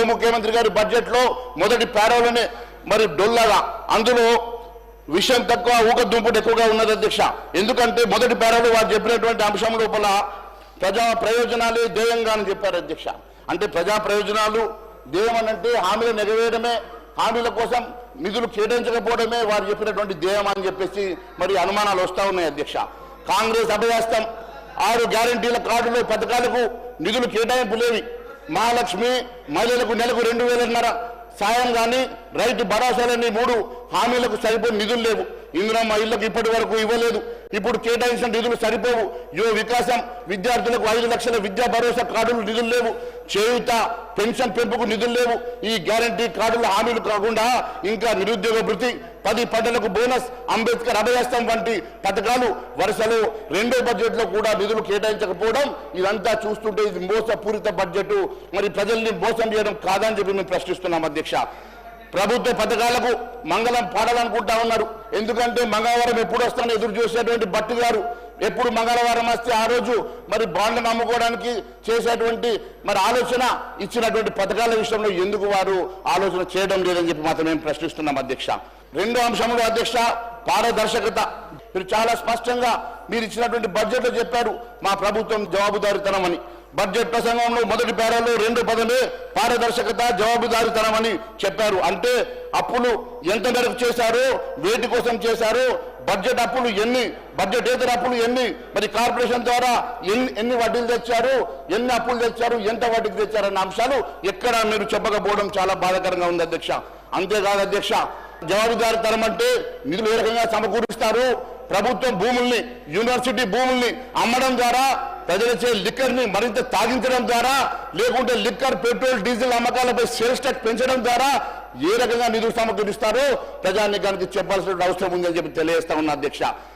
ఉప ముఖ్యమంత్రి గారి బడ్జెట్లో మొదటి పేరాలోనే మరి డొల్లగా. అందులో విషయం తక్కువ ఊక దుంపుడు ఎక్కువగా ఉన్నది అధ్యక్ష. ఎందుకంటే మొదటి పేరాలో వారు చెప్పినటువంటి అంశం లోపల ప్రజా ప్రయోజనాలే ధ్యేయంగా అని చెప్పారు అధ్యక్ష. అంటే ప్రజా ప్రయోజనాలు ధ్యేయం అంటే హామీలు నెరవేయడమే హామీల కోసం నిధులు కేటాయించకపోవడమే వారు చెప్పినటువంటి ధ్యేయం అని చెప్పేసి మరి అనుమానాలు వస్తూ ఉన్నాయి అధ్యక్ష. కాంగ్రెస్ అభయాస్తం ఆరు గ్యారంటీల కార్డులు పథకాలకు నిధులు కేటాయింపు లేవి మహాలక్ష్మి మహిళలకు నెలకు రెండు వేలన్నర సాయం కానీ రైతు భరోసాలని మూడు హామీలకు సరిపోని నిధులు లేవు. ఇందులో మా ఇళ్ళకు ఇప్పటి వరకు ఇవ్వలేదు. ఇప్పుడు కేటాయించిన నిధులు సరిపోవు. యువ వికాసం విద్యార్థులకు ఐదు లక్షల విద్యా భరోసా కార్డులు నిధులు లేవు. చేయుత పెన్షన్ పెంపుకు నిధులు లేవు. ఈ గ్యారంటీ కార్డుల హామీలు కాకుండా ఇంకా నిరుద్యోగ భృతి పది పంటలకు బోనస్ అంబేద్కర్ అభయస్తం వంటి పథకాలు వరుసలో రెండో బడ్జెట్లో కూడా నిధులు కేటాయించకపోవడం ఇదంతా చూస్తుంటే ఇది మోసపూరిత బడ్జెట్. మరి ప్రజల్ని మోసం చేయడం కాదని చెప్పి మేము ప్రశ్నిస్తున్నాం అధ్యక్ష. ప్రభుత్వ పథకాలకు మంగళం పాడాలనుకుంటా ఉన్నారు. ఎందుకంటే మంగళవారం ఎప్పుడు వస్తానో ఎదురు చూసేటువంటి భట్టి గారు ఎప్పుడు మంగళవారం వస్తే ఆ రోజు మరి బాండ్లను అమ్ముకోవడానికి చేసేటువంటి మరి ఆలోచన ఇచ్చినటువంటి పథకాల విషయంలో ఎందుకు వారు ఆలోచన చేయడం లేదని చెప్పి మాత్రం మేము ప్రశ్నిస్తున్నాం అధ్యక్ష. రెండో అంశంలో అధ్యక్ష పారదర్శకత. మీరు చాలా స్పష్టంగా మీరు ఇచ్చినటువంటి బడ్జెట్లో చెప్పారు మా ప్రభుత్వం జవాబుదారితనం అని. బడ్జెట్ ప్రసంగంలో మొదటి పేరాలో రెండు పదమే పారదర్శకత జవాబుదారితనం అని చెప్పారు. అంటే అప్పులు ఎంత మేరకు చేశారు వేటి కోసం చేశారు బడ్జెట్ అప్పులు ఎన్ని బడ్జెట్ ఏతర అప్పులు ఎన్ని మరి కార్పొరేషన్ ద్వారా ఎన్ని ఎన్ని వడ్డీలు తెచ్చారు ఎన్ని అప్పులు తెచ్చారు ఎంత వడ్డీకి తెచ్చారన్న అంశాలు ఎక్కడ మీరు చెప్పకపోవడం చాలా బాధాకరంగా ఉంది అధ్యక్ష. అంతేకాదు అధ్యక్ష జవాబుదారితనం అంటే నిధులు ఏ రకంగా సమకూరుస్తారు? ప్రభుత్వం భూముల్ని యూనివర్సిటీ భూముల్ని అమ్మడం ద్వారా ప్రజలచే లిక్కర్ని మరింత తాగించడం ద్వారా లేకుంటే లిక్కర్ పెట్రోల్ డీజిల్ అమ్మకాలపై సేల్స్ ట్యాక్స్ పెంచడం ద్వారా ఏ రకంగా నిధులు సమకూరుస్తారో ప్రజానికానికి చెప్పాల్సిన అవసరం ఉందని చెప్పి తెలియజేస్తా ఉన్నా అధ్యక్ష.